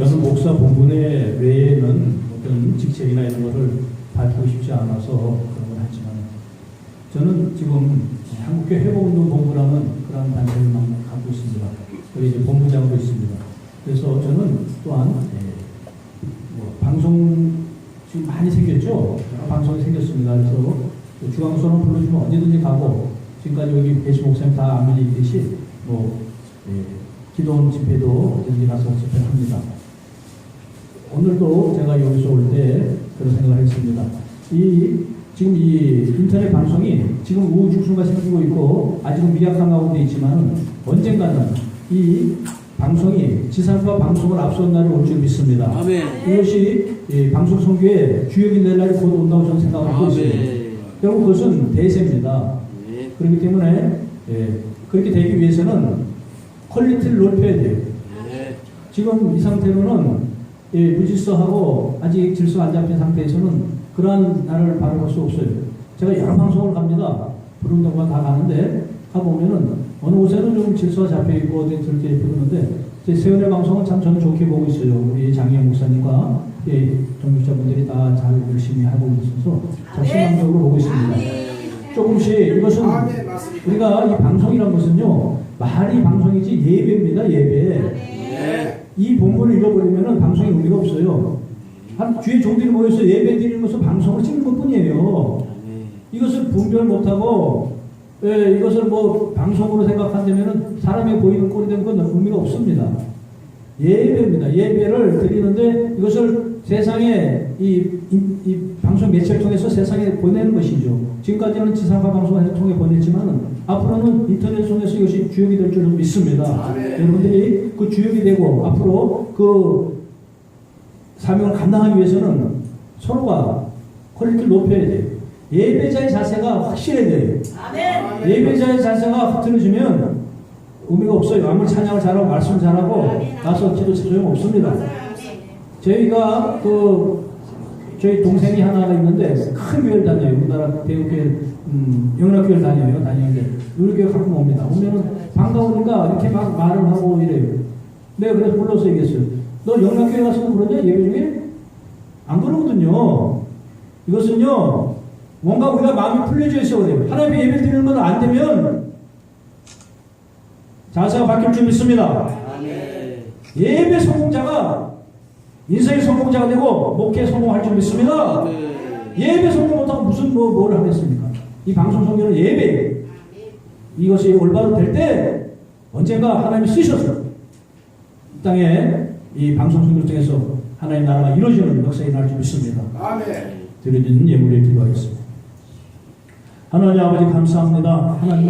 저는 목사 본분의 외에는 어떤 직책이나 이런 것을 밝히고 싶지 않아서 그런 걸 하지만 저는 지금 한국교 회복운동 본부라는 그런 단체를 막 갖고 있습니다. 그리고 이제 본부장도 있습니다. 그래서 저는 또한 예, 뭐 방송 지금 많이 생겼죠. 방송이 생겼습니다. 그래서 그 중앙선을 불러주면 언제든지 가고 지금까지 여기 배시 목사님 다 안밀리듯이 뭐 예, 기도원 집회도 언제든지 가서 집회합니다. 오늘도 제가 여기서 올 때 그런 생각을 했습니다. 이 지금 이 인터넷 방송이 지금 우후죽순가 생기고 있고 아직은 미약한 가운데 있지만 언젠가는 이 방송이 지상파 방송을 앞선 날이 올 줄 믿습니다. 아멘. 이것이 이 방송 선교의 주역이 될 날이 곧 온다고 저는 생각을 하고 있습니다. 결국 그것은 대세입니다. 네. 그렇기 때문에 예, 그렇게 되기 위해서는 퀄리티를 높여야 돼요. 네. 지금 이 상태로는 예, 무질서하고 아직 질서 안 잡힌 상태에서는 그러한 날을 바라볼 수 없어요. 제가 여러 방송을 갑니다. 부른 동안 다 가는데 가보면은 어느 곳에는 좀 질서가 잡혀 있고 어디 부르는데 제 세연의 방송은 참 저는 좋게 보고 있어요. 우리 장희영 목사님과 예, 동역자분들이 다 잘 열심히 하고 있어서 참 신앙적으로 보고 있습니다. 조금씩 이것은. 우리가 이 방송이란 것은요 말이 방송이지 예배입니다 예배. 네. 이 본문을 잃어버리면 방송이 의미가 없어요. 한 주의 종들이 모여서 예배 드리는 것은 방송을 찍는 것 뿐이에요. 아멘. 이것을 분별 못하고, 예, 이것을 뭐 방송으로 생각한다면 사람이 보이는 꼴이 되는 건 의미가 없습니다. 예배입니다. 예배를 드리는데 이것을 세상에 이, 이, 이 방송 매체를 통해서 세상에 보내는 것이죠. 지금까지는 지상파 방송을 통해 보냈지만 앞으로는 인터넷 통해서 이것이 주역이 될 줄은 믿습니다. 아멘. 여러분들이 그 주역이 되고 앞으로 그 사명을 감당하기 위해서는 서로가 퀄리티를 높여야 돼요. 예배자의 자세가 확실해야 돼요. 예배자의 자세가 흐트러지면 의미가 없어요. 아무리 찬양을 잘하고 말씀 잘하고 나서 기도 소용 없습니다. 저희가 그 저희 동생이 하나가 있는데 큰 교회를 다녀요. 우리나라 대우교회 음, 영락교회를 다녀요. 다니는데 우리 교회 가끔 옵니다. 오면은 반가우니까 이렇게 막 말을 하고 이래요. 내가 그래서 불러서 얘기했어요. 너 영락교회 가서 그러냐 예배 중에? 안 그러거든요. 이것은요 뭔가 우리가 마음이 풀려져 있어 그래요. 하나님의 예배 드리는 건 안 되면 자세가 바뀔 줄 믿습니다. 예배 성공자가 인생의 성공자가 되고 목회 성공할 줄 믿습니다. 아멘. 예배 성공 못하고 무슨 뭐 뭘 하겠습니까? 이 방송 성경은 예배. 이것이 올바로 될 때 언젠가 하나님이 쓰셔서 이 땅에 이 방송 성경 통해서 하나님 나라가 이루어지는 역사가 일어날 줄 믿습니다. 아멘. 드려지는 예물에 기도하겠습니다. 하나님 아버지 감사합니다. 하나님